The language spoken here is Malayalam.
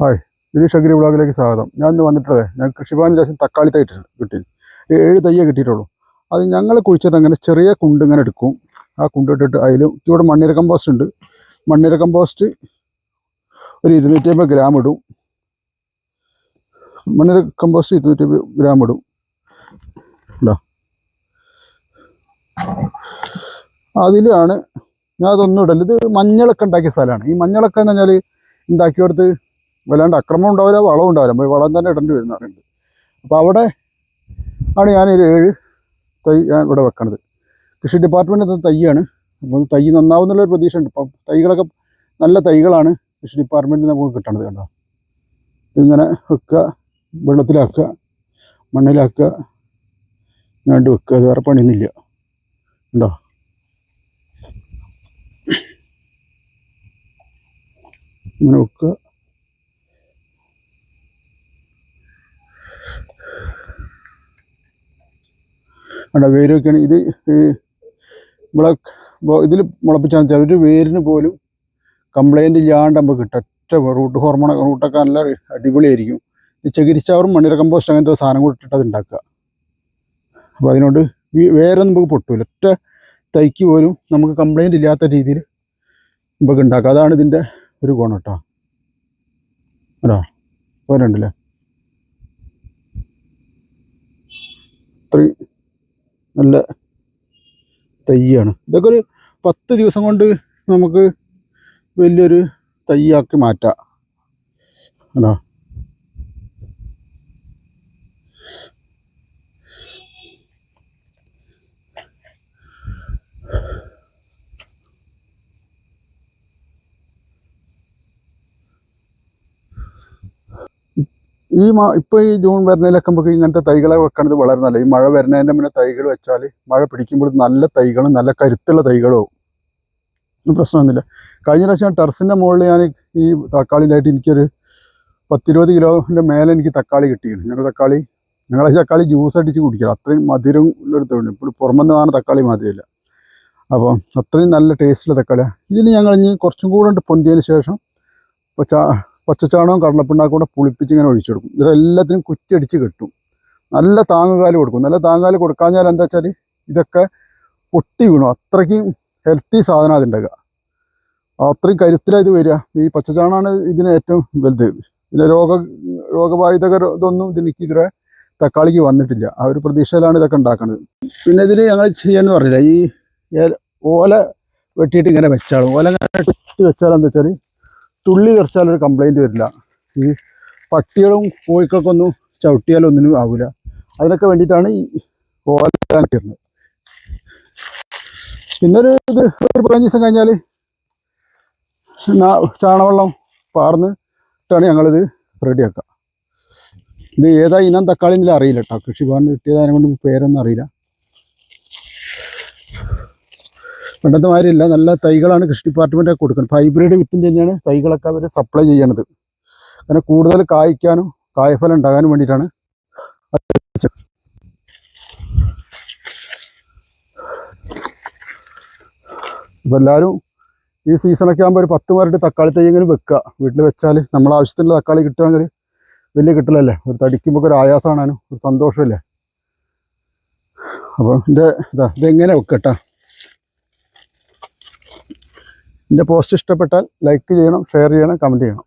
ഹായ് ദിലീഷ് ബ്ലോഗിലേക്ക് സ്വാഗതം. ഞാൻ ഇന്ന് വന്നിട്ടത് ഞാൻ കൃഷിഭവനിൽ ലേശം തക്കാളി തൈ കിട്ടി. ഏഴ് തയ്യേ കിട്ടിയിട്ടുള്ളൂ. അത് ഞങ്ങൾ കുഴിച്ചിട്ട് അങ്ങനെ ചെറിയ കുണ്ട് ഇങ്ങനെ എടുക്കും. ആ കുണ്ട് ഇട്ടിട്ട് അതിലും ഇവിടെ മണ്ണിര കമ്പോസ്റ്റ് ഉണ്ട്. മണ്ണിര കമ്പോസ്റ്റ് ഒരു ഇരുന്നൂറ്റി അമ്പത് ഗ്രാം ഇടും. മണ്ണിര കമ്പോസ്റ്റ് ഇരുന്നൂറ്റി അമ്പത് ഗ്രാം ഇടും. ഉണ്ടോ അതിലാണ് ഞാൻ അതൊന്നും ഇടല്ല ഇത് മഞ്ഞളൊക്കെ ഉണ്ടാക്കിയ സ്ഥലമാണ്. ഈ മഞ്ഞളൊക്കെ എന്ന് പറഞ്ഞാൽ ഉണ്ടാക്കിയെടുത്ത് വല്ലാണ്ട് അക്രമം ഉണ്ടാവില്ല വളം ഉണ്ടാവില്ല. വളം തന്നെ ഇടേണ്ടി വരുന്ന പറയുന്നത് അപ്പോൾ അവിടെ ആണ് ഞാനൊരു ഏഴ് തൈ ഞാൻ ഇവിടെ വെക്കണത്. കൃഷി ഡിപ്പാർട്ട്മെന്റ് തൈയാണ്. അപ്പോൾ തൈ നന്നാവുന്നുള്ളൊരു പ്രതീക്ഷ ഉണ്ട്. ഇപ്പം തൈകളൊക്കെ നല്ല തൈകളാണ് കൃഷി ഡിപ്പാർട്ട്മെന്റിൽ നമുക്ക് കിട്ടണത് കണ്ടോ? ഇങ്ങനെ വെക്കുക വെള്ളത്തിലാക്കുക മണ്ണിലാക്കുക ഇങ്ങാണ്ട് വെക്കുക. അത് വേറെ പണിയൊന്നുമില്ല. ഉണ്ടോ ഇങ്ങനെ വെക്കുക. കണ്ടോ വേര് വെക്കുകയാണ് ഇത് നമ്മളെ ഇതിൽ മുളപ്പിച്ചാൽ വെച്ചാൽ ഒരു വേരിന് പോലും കംപ്ലൈന്റ് ഇല്ലാണ്ട് നമുക്ക് കിട്ടും. ഒറ്റ റൂട്ട് ഹോർമോൺ റൂട്ടൊക്കെ നല്ല അടിപൊളിയായിരിക്കും. ഇത് ചകിരിച്ചാറും മണ്ണിര കമ്പോസ്റ്റ് അങ്ങനത്തെ സാധനം കൂടി ഇട്ടിട്ട് അത് ഉണ്ടാക്കുക. അപ്പോൾ അതിനോട് വി- വേരെ നമുക്ക് പൊട്ടൂല. ഒറ്റ തൈക്ക് പോലും നമുക്ക് കംപ്ലയിന്റ് ഇല്ലാത്ത രീതിയിൽ നമുക്ക് ഉണ്ടാക്കുക അതാണ് ഇതിന്റെ ഒരു ഗുണം കേട്ടോ. അതാ പോരണ്ടല്ലേ? അത്രയും നല്ല തയ്യാണ് ഇതൊക്കെ ഒരു പത്ത് ദിവസം കൊണ്ട് നമുക്ക് വലിയൊരു തയ്യാക്കി മാറ്റാം. അതാ ഈ മാ ഇപ്പോൾ ഈ ജൂൺ വരുന്നതിലൊക്കെ നമുക്ക് ഇങ്ങനത്തെ തൈകളെ വെക്കണത് വളരെ നല്ല ഈ മഴ വരുന്നതിന്റെ മുന്നേ തൈകൾ വെച്ചാൽ മഴ പിടിക്കുമ്പോൾ നല്ല തൈകളും നല്ല കരുത്തുള്ള തൈകളും പ്രശ്നമൊന്നുമില്ല. കഴിഞ്ഞ പ്രാവശ്യം ടെറസിന്റെ മുകളിൽ ഞാൻ ഈ തക്കാളിയിലായിട്ട് എനിക്കൊരു പത്തിരുപത് കിലോന്റെ മേലെ എനിക്ക് തക്കാളി കിട്ടിയിരുന്നു ഞങ്ങളുടെ തക്കാളി ഞങ്ങളെ തക്കാളി ജ്യൂസ് അടിച്ച് കുടിക്കുക അത്രയും മധുരം ഉള്ളൊരു തോന്നി ഇപ്പോൾ പുറമെന്ന് കാണുന്ന തക്കാളി മാതിരിയല്ല അപ്പോൾ അത്രയും നല്ല ടേസ്റ്റുള്ള തക്കാളിയാണ് ഇതിന് ഞങ്ങൾ ഇനി കുറച്ചും കൂടെ പൊന്തിയതിന് ശേഷം. ഇപ്പോൾ ചാ പച്ചച്ചാണകവും കടലപ്പിണ്ണാക്കും കൂടെ പുളിപ്പിച്ച് ഇങ്ങനെ ഒഴിച്ചു കൊടുക്കും. ഇതെല്ലാത്തിനും കുറ്റടിച്ച് കെട്ടും. നല്ല താങ്ങുകാൽ കൊടുക്കും. നല്ല താങ്ങുകാൽ കൊടുക്കാഞ്ഞാൽ എന്താ വെച്ചാൽ ഇതൊക്കെ പൊട്ടി വീണു. അത്രയ്ക്കും ഹെൽത്തി സാധനം അതിന്റെ അത്രയും കരുത്തിലായത് വരിക. ഈ പച്ചച്ചാണാണ് ഇതിന് ഏറ്റവും വലുത്. പിന്നെ രോഗ രോഗബാധിതകർ ഇതൊന്നും ഇതിലേക്ക് ഇതുവരെ തക്കാളിക്ക് വന്നിട്ടില്ല. ആ ഒരു പ്രതീക്ഷയിലാണ് ഇതൊക്കെ ഉണ്ടാക്കുന്നത് പിന്നെ ഇതിൽ ഞങ്ങൾ ചെയ്യാന്ന് പറഞ്ഞില്ല? ഈ ഓല വെട്ടിയിട്ട് ഇങ്ങനെ വെച്ചാളും ഓല ഇങ്ങനെ വെച്ചാൽ എന്താ വെച്ചാൽ തുള്ളി തെറിച്ചാലൊരു കംപ്ലൈന്റ് വരില്ല. ഈ പട്ടികളും കോഴികൾക്കൊന്നും ചവിട്ടിയാലൊന്നിനും ആവില്ല അതിനൊക്കെ വേണ്ടിയിട്ടാണ് ഈ ഓല കിട്ടുന്നത് പിന്നൊരു ഇത് ഒരു പതിനഞ്ച് ദിവസം കഴിഞ്ഞാൽ ചാണവെള്ളം പാർന്ന് ഇട്ടാണ് ഞങ്ങളിത് റെഡിയാക്കുക ഇത് ഏതാ ഇനം തക്കാളി എന്നില്ല അറിയില്ല കേട്ടോ. കൃഷിഭവൻ കിട്ടിയതിനെ കൊണ്ട് പേരൊന്നും അറിയില്ല. പണ്ടത്തെ മാതിരിയല്ല നല്ല തൈകളാണ് കൃഷി ഡിപ്പാർട്ട്മെന്റൊക്കെ കൊടുക്കുന്നത്. ഹൈബ്രിഡ് വിത്തിന്റെ തന്നെയാണ് തൈകളൊക്കെ അവർ സപ്ലൈ ചെയ്യണത്. അങ്ങനെ കൂടുതൽ കായ്ക്കാനും കായഫലം ഉണ്ടാകാനും വേണ്ടിയിട്ടാണ്. അപ്പോൾ എല്ലാവരും ഈ സീസണൊക്കെ ആകുമ്പോൾ ഒരു പത്ത് മരട്ട് തക്കാളി തൈയെങ്കിലും വെക്കുക. വീട്ടിൽ വെച്ചാൽ നമ്മളെ ആവശ്യത്തിനുള്ള തക്കാളി കിട്ടുകയാണെങ്കിൽ വലിയ കിട്ടില്ലല്ലേ ഒരു തടിക്കുമ്പോൾ ഒരു ആയാസമാണാനും ഒരു സന്തോഷമല്ലേ? അപ്പോൾ എന്റെ ഇതാ ഇതെങ്ങനെ വെക്കട്ടാ എന്റെ പോസ്റ്റ് ഇഷ്ടപ്പെട്ടാൽ ലൈക്ക് ചെയ്യണം ഷെയർ ചെയ്യണം കമന്റ് ചെയ്യണം.